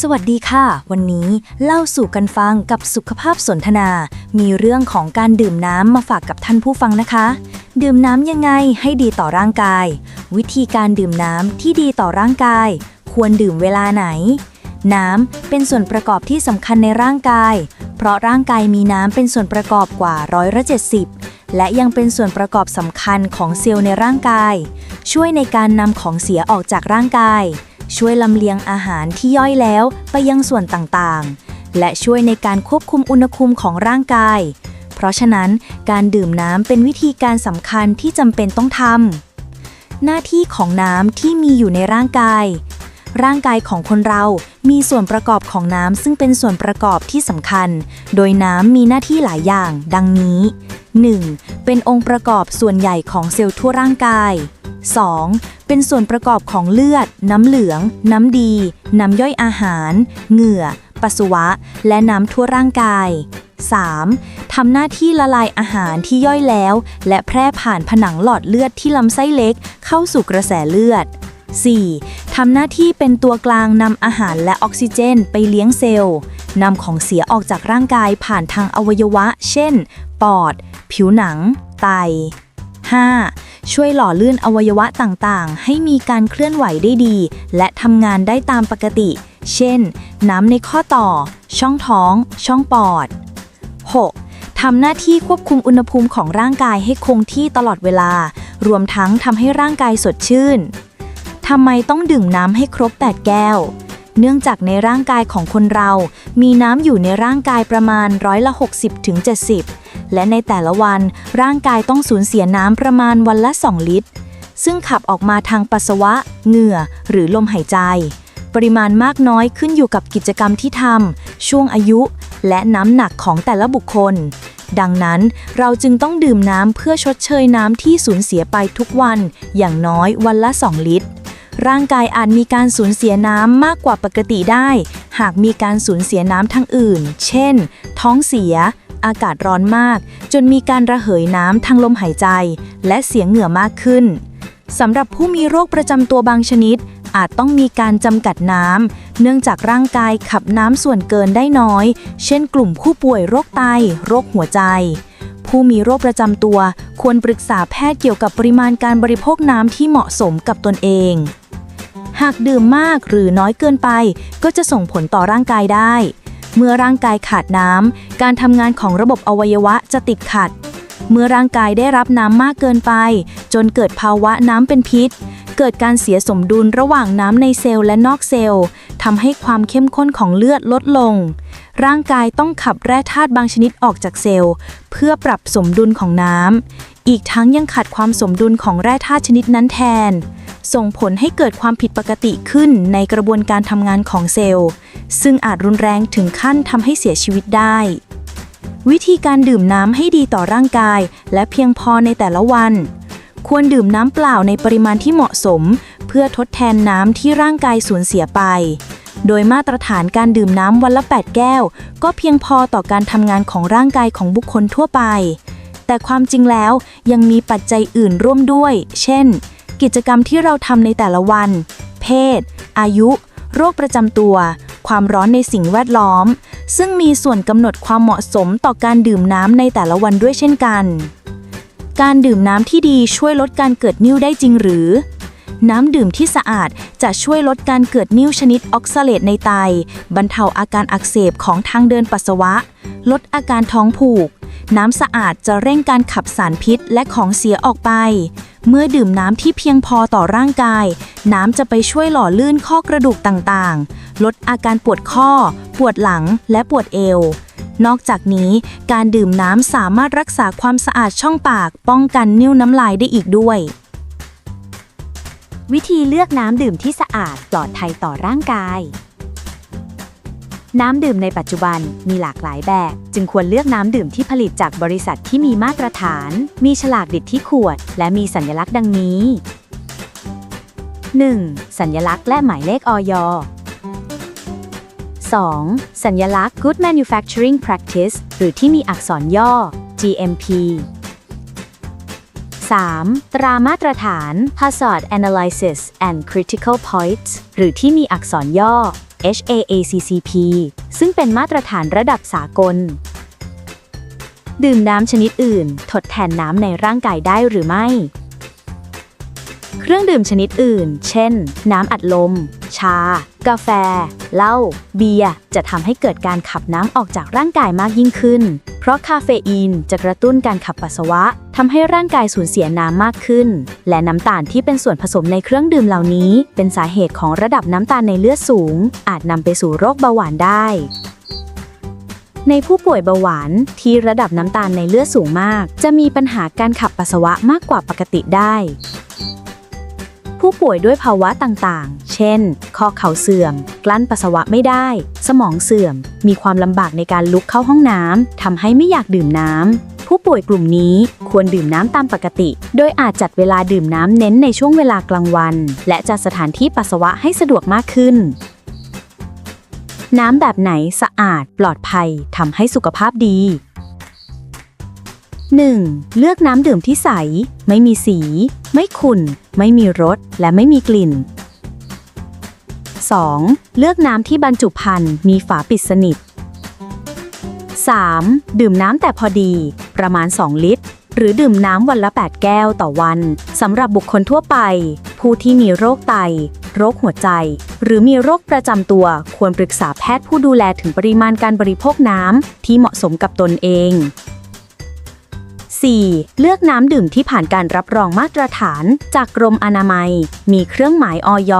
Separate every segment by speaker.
Speaker 1: สวัสดีค่ะ วันนี้เล่าสู่กันฟังกับสุขภาพสนทนา มีเรื่องของการดื่มน้ำมาฝากกับท่านผู้ฟังนะคะ ดื่มน้ำยังไงให้ดีต่อร่างกาย วิธีการดื่มน้ำที่ดีต่อร่างกาย ควรดื่มเวลาไหน น้ำเป็นส่วนประกอบที่สำคัญในร่างกาย เพราะร่างกายมีน้ำเป็นส่วนประกอบกว่าร้อยละ70และยังเป็นส่วนประกอบสำคัญของเซลล์ในร่างกาย ช่วยในการนำของเสียออกจากร่างกาย ช่วยลำเลียงอาหารที่ย่อยแล้วไปยังส่วนต่างๆ และช่วยในการควบคุมอุณหภูมิของร่างกาย เพราะฉะนั้นการดื่มน้ำเป็นวิธีการสำคัญที่จำเป็นต้องทำหน้าที่ของน้ำที่มีอยู่ในร่างกาย ร่างกายของคนเรามีส่วนประกอบของน้ำซึ่งเป็นส่วนประกอบที่สำคัญ โดยน้ำมีหน้าที่หลายอย่าง ดังนี้ 1. เป็นองค์ประกอบส่วนใหญ่ของเซลล์ทั่วร่างกาย 2. เป็นส่วนประกอบของเลือด น้ำเหลือง น้ำดี น้ำย่อยอาหาร เหงื่อ ปัสสาวะ และน้ำทั่วร่างกาย 3. ทำหน้าที่ละลายอาหารที่ย่อยแล้ว และแพร่ผ่านผนังหลอดเลือดที่ลำไส้เล็กเข้าสู่กระแสเลือด 4. ทำหน้าที่เป็นตัวกลางนำอาหารและออกซิเจนไปเลี้ยงเซลล์นำของเสียออกจากร่างกายผ่านทางอวัยวะ เช่น ปอด ผิวหนัง ไต 5. ช่วยหล่อลื่นอวัยวะต่างๆ ให้มีการเคลื่อนไหวได้ดี และทำงานได้ตามปกติ เช่น น้ำในข้อต่อ ช่องท้อง ช่องปอด 6. ทำหน้าที่ควบคุมอุณหภูมิของร่างกายให้คงที่ตลอดเวลา รวมทั้งทำให้ร่างกายสดชื่นทำไมต้องดื่มน้ำให้ครบ 8 แก้ว เนื่องจากในร่างกายของคนเรา มีน้ำอยู่ในร่างกายประมาณร้อยละ 60ถึง70 และในแต่ละวันร่างกายต้องสูญเสียน้ำประมาณวันละ 2 ลิตร ซึ่งขับออกมาทางปัสสาวะ เหงื่อ หรือลมหายใจ ปริมาณมากน้อยขึ้นอยู่กับกิจกรรมที่ทำช่วงอายุ และน้ำหนักของแต่ละบุคคล ดังนั้นเราจึงต้องดื่มน้ำเพื่อชดเชยน้ำที่สูญเสียไปทุกวัน อย่างน้อยวันละ 2 ลิตรร่างกายอาจมีการสูญเสียน้ำมากกว่าปกติได้ หากมีการสูญเสียน้ำทางอื่น เช่น ท้องเสีย อากาศร้อนมาก จนมีการระเหยน้ำทางลมหายใจ และเสียงเหงื่อมากขึ้นสำหรับผู้มีโรคประจำตัวบางชนิด อาจต้องมีการจำกัดน้ำเนื่องจากร่างกายขับน้ำส่วนเกินได้น้อย เช่นกลุ่มผู้ป่วยโรคไต โรคหัวใจ ผู้มีโรคประจำตัว ควรปรึกษาแพทย์เกี่ยวกับปริมาณการบริโภคน้ำที่เหมาะสมกับตนเอง หากดื่มมากหรือน้อยเกินไป ก็จะส่งผลต่อร่างกายได้ เมื่อร่างกายขาดน้ำ การทำงานของระบบอวัยวะจะติดขัด เมื่อร่างกายได้รับน้ำมากเกินไป จนเกิดภาวะน้ำเป็นพิษ เกิดการเสียสมดุลระหว่างน้ำในเซลล์และนอกเซลล์ทำให้ความเข้มข้นของเลือดลดลง ร่างกายต้องขับแร่ธาตุบางชนิดออกจากเซลล์ เพื่อปรับสมดุลของน้ำอีกทั้งยังขัดความสมดุลของแร่ธาตุชนิดนั้นแทน ส่งผลให้เกิดความผิดปกติขึ้นในกระบวนการทำงานของเซลล์ ซึ่งอาจรุนแรงถึงขั้นทำให้เสียชีวิตได้ วิธีการดื่มน้ำให้ดีต่อร่างกาย และเพียงพอในแต่ละวัน ควรดื่มน้ำเปล่าในปริมาณที่เหมาะสม เพื่อทดแทนน้ำที่ร่างกายสูญเสียไป โดยมาตรฐานการดื่มน้ำวันละ 8 แก้ว ก็เพียงพอต่อการทำงานของร่างกายของบุคคลทั่วไปแต่ความจริงแล้วยังมีปัจจัยอื่นร่วมด้วย เช่น กิจกรรมที่เราทำในแต่ละวัน เพศ อายุ โรคประจำตัว ความร้อนในสิ่งแวดล้อม ซึ่งมีส่วนกำหนดความเหมาะสมต่อการดื่มน้ำในแต่ละวันด้วยเช่นกัน การดื่มน้ำที่ดีช่วยลดการเกิดนิ่วได้จริงหรือ น้ำดื่มที่สะอาดจะช่วยลดการเกิดนิ่วชนิดออกซาเลตในไต บรรเทาอาการอักเสบของทางเดินปัสสาวะ ลดอาการท้องผูก น้ำสะอาดจะเร่งการขับสารพิษและของเสียออกไป เมื่อดื่มน้ำที่เพียงพอต่อร่างกาย น้ำจะไปช่วยหล่อลื่นข้อกระดูกต่างๆ ลดอาการปวดข้อ ปวดหลังและปวดเอวนอกจากนี้การดื่มน้ำสามารถรักษาความสะอาดช่องปาก ป้องกันนิ่วน้ำลายได้อีกด้วย
Speaker 2: วิธีเลือกน้ำดื่มที่สะอาดปลอดภัยต่อร่างกาย น้ำดื่มในปัจจุบันมีหลากหลายแบบ จึงควรเลือกน้ำดื่มที่ผลิตจากบริษัทที่มีมาตรฐาน มีฉลากดิดที่ขวด และมีสัญลักษณ์ดังนี้ 1. สัญลักษณ์และหมายเลขออย 2. สัญลักษณ์ Good Manufacturing Practice หรือที่มีอักษรย่อ GMP 3. ตรามาตรฐาน Hazard Analysis and Critical Points หรือที่มีอักษรย่อ
Speaker 1: HAACCP ซึ่งเป็นมาตรฐานระดับสากล ดื่มน้ำชนิดอื่น ทดแทนน้ำในร่างกายได้หรือไม่ เครื่องดื่มชนิดอื่น เช่น น้ำอัดลม ชา กาแฟ เหล้า เบียร์ จะทำให้เกิดการขับน้ำออกจากร่างกายมากยิ่งขึ้น เพราะคาเฟอีนจะกระตุ้นการขับปัสสาวะทำให้ร่างกายสูญเสียน้ำมากขึ้น และน้ำตาลที่เป็นส่วนผสมในเครื่องดื่มเหล่านี้ เป็นสาเหตุของระดับน้ำตาลในเลือดสูง อาจนำไปสู่โรคเบาหวานได้ในผู้ป่วยเบาหวานที่ระดับน้ำตาลในเลือดสูงมาก จะมีปัญหาการขับปัสสาวะมากกว่าปกติได้ ผู้ป่วยด้วยภาวะต่างๆ เช่น ข้อเข่าเสื่อม กลั้นปัสสาวะไม่ได้ สมองเสื่อม มีความลำบากในการลุกเข้าห้องน้ำทำให้ไม่อยากดื่มน้ำ ผู้ป่วยกลุ่มนี้ควรดื่มน้ำตามปกติ โดยอาจจัดเวลาดื่มน้ำเน้นในช่วงเวลากลางวัน และจัดสถานที่ปัสสาวะให้สะดวกมากขึ้น น้ำแบบไหนสะอาด ปลอดภัยทำให้สุขภาพดี 1. เลือกน้ำดื่มที่ใส ไม่มีสี ไม่ขุ่น ไม่มีรส และไม่มีกลิ่น 2. เลือกน้ำที่บรรจุภัณฑ์มีฝาปิดสนิท 3. ดื่มน้ำแต่พอดี ประมาณ 2 ลิตร หรือดื่มน้ำวันละ 8 แก้วต่อวันสำหรับบุคคลทั่วไป ผู้ที่มีโรคไต โรคหัวใจ หรือมีโรคประจำตัว ควรปรึกษาแพทย์ผู้ดูแลถึงปริมาณการบริโภคน้ำที่เหมาะสมกับตนเอง 4. เลือกน้ำดื่มที่ผ่านการรับรองมาตรฐาน จากกรมอนามัย มีเครื่องหมายอย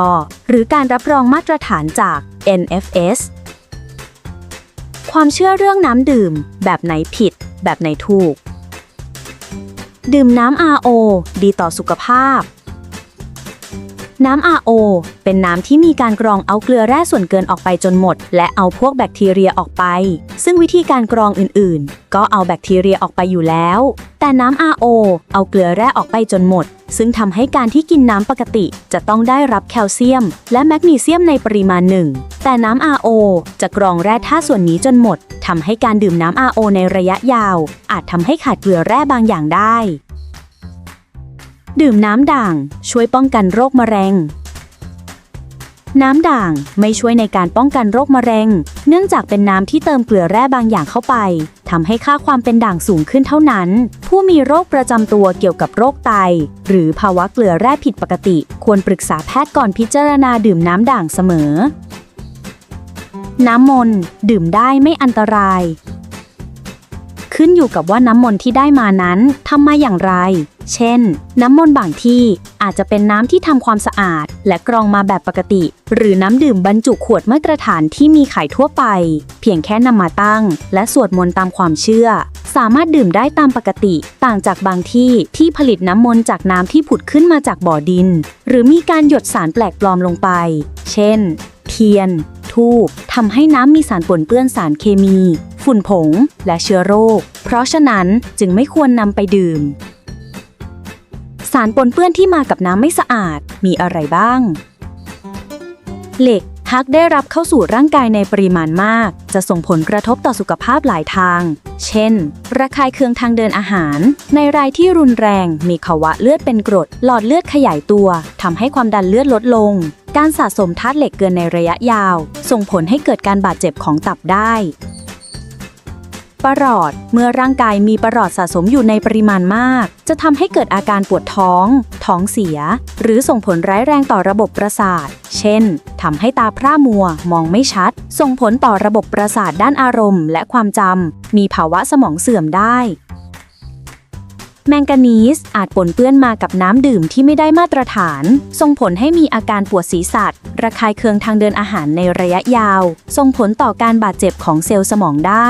Speaker 1: หรือการรับรองมาตรฐานจาก NFS ความเชื่อเรื่องน้ำดื่ม แบบไหนผิด แบบไหนถูก ดื่มน้ำ RO ดีต่อสุขภาพ น้ำ RO เป็นน้ำที่มีการกรองเอาเกลือแร่ส่วนเกินออกไปจนหมด และเอาพวกแบคทีเรียออกไป ซึ่งวิธีการกรองอื่นๆ ก็เอาแบคทีเรียออกไปอยู่แล้ว แต่น้ำ RO เอาเกลือแร่ออกไปจนหมด ซึ่งทำให้การที่กินน้ำปกติ จะต้องได้รับแคลเซียม และแมกนีเซียมในปริมาณหนึ่ง แต่น้ำ RO จะกรองแร่ธาตุส่วนนี้จนหมดทำให้การดื่มน้ำ RO ในระยะยาว อาจทำให้ขาดเกลือแร่บางอย่างได้ ดื่มน้ำด่างช่วยป้องกันโรคมะเร็ง น้ำด่างไม่ช่วยในการป้องกันโรคมะเร็ง เนื่องจากเป็นน้ำที่เติมเกลือแร่บางอย่างเข้าไปทำให้ค่าความเป็นด่างสูงขึ้นเท่านั้น ผู้มีโรคประจำตัวเกี่ยวกับโรคไต หรือภาวะเกลือแร่ผิดปกติ ควรปรึกษาแพทย์ก่อนพิจารณาดื่มน้ำด่างเสมอ น้ำมนต์ดื่มได้ไม่อันตราย ขึ้นอยู่กับว่าน้ำมนต์ที่ได้มานั้นทำมาอย่างไร เช่น น้ำมนต์บางที่อาจจะเป็นน้ำที่ทำความสะอาด และกรองมาแบบปกติ หรือน้ำดื่มบรรจุขวดมาตรฐานที่มีขายทั่วไป เพียงแค่นำมาตั้ง และสวดมนต์ตามความเชื่อ สามารถดื่มได้ตามปกติ ต่างจากบางที่ที่ผลิตน้ำมนต์จากน้ำที่ผุดขึ้นมาจากบ่อดิน หรือมีการหยดสารแปลกปลอมลงไป เช่น เทียนทูบทำให้น้ำมีสารปนเปื้อนสารเคมี ฝุ่นผง และเชื้อโรค เพราะฉะนั้นจึงไม่ควรนำไปดื่ม สารปนเปื้อนที่มากับน้ำไม่สะอาดมีอะไรบ้าง เหล็กหากได้รับเข้าสู่ร่างกายในปริมาณมาก จะส่งผลกระทบต่อสุขภาพหลายทาง เช่น ระคายเคืองทางเดินอาหาร ในรายที่รุนแรง มีภาวะเลือดเป็นกรด หลอดเลือดขยายตัวทำให้ความดันเลือดลดลง การสะสมธาตุเหล็กเกินในระยะยาว ส่งผลให้เกิดการบาดเจ็บของตับได้ ปรอด เมื่อร่างกายมีประหลอดสะสมอยู่ในปริมาณมาก จะทำให้เกิดอาการปวดท้อง ท้องเสีย หรือส่งผลร้ายแรงต่อระบบประสาท เช่นทำให้ตาพร่ามัว มองไม่ชัด ส่งผลต่อระบบประสาทด้านอารมณ์ และความจำมีภาวะสมองเสื่อมได้แมงกานีสอาจปนเปื้อนมากับน้ำดื่มที่ไม่ได้มาตรฐาน ส่งผลให้มีอาการปวดศีรษะระคายเคืองทางเดินอาหารในระยะยาว ส่งผลต่อการบาดเจ็บของเซลล์สมองได้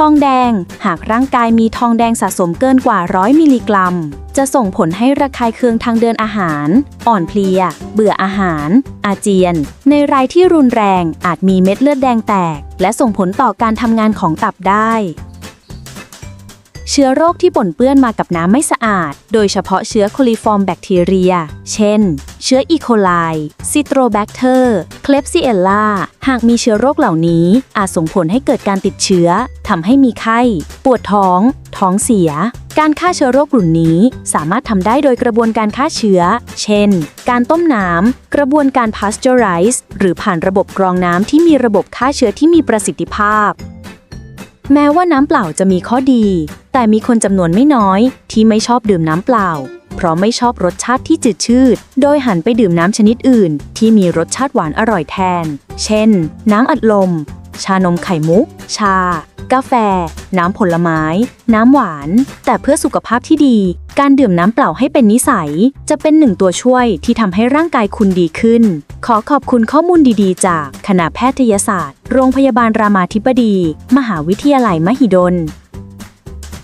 Speaker 1: ทองแดง หากร่างกายมีทองแดงสะสมเกินกว่า 100 มิลลิกรัม จะส่งผลให้ระคายเคืองทางเดินอาหาร อ่อนเพลีย เบื่ออาหาร อาเจียน ในรายที่รุนแรงอาจมีเม็ดเลือดแดงแตก และส่งผลต่อการทำงานของตับได้ เชื้อโรคที่ปนเปื้อนมากับน้ำไม่สะอาด โดยเฉพาะเชื้อโคลิฟอร์มแบคทีเรีย เช่น เชื้ออีโคไล ซิโตรแบคเตอร์ เคลปซิเอลลา หากมีเชื้อโรคเหล่านี้ อาจส่งผลให้เกิดการติดเชื้อ ทำให้มีไข้ ปวดท้อง ท้องเสีย การฆ่าเชื้อโรคกลุ่มนี้สามารถทำได้โดยกระบวนการฆ่าเชื้อ เช่น การต้มน้ำ กระบวนการ pasteurize หรือผ่านระบบกรองน้ำที่มีระบบฆ่าเชื้อที่มีประสิทธิภาพ แม้ว่าน้ำเปล่าจะมีข้อดี แต่มีคนจำนวนไม่น้อย ที่ไม่ชอบดื่มน้ำเปล่า เพราะไม่ชอบรสชาติที่จืดชืด โดยหันไปดื่มน้ำชนิดอื่น ที่มีรสชาติหวานอร่อยแทน เช่น น้ำอัดลม ชานมไข่มุก ชา กาแฟ น้ำผลไม้ น้ำหวาน แต่เพื่อสุขภาพที่ดี การดื่มน้ำเปล่าให้เป็นนิสัย จะเป็นหนึ่งตัวช่วยที่ทำให้ร่างกายคุณดีขึ้น ขอขอบคุณข้อมูลดีๆ จากคณะแพทยศาสตร์ โรงพยาบาลรามาธิบดี มหาวิทยาลัยมหิดล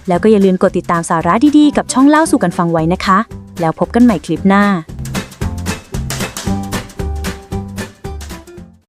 Speaker 1: แล้วก็อย่าลืมกดติดตามสาระดีๆ กับช่องเล่าสู่กันฟังไว้นะคะ แล้วพบกันใหม่คลิปหน้า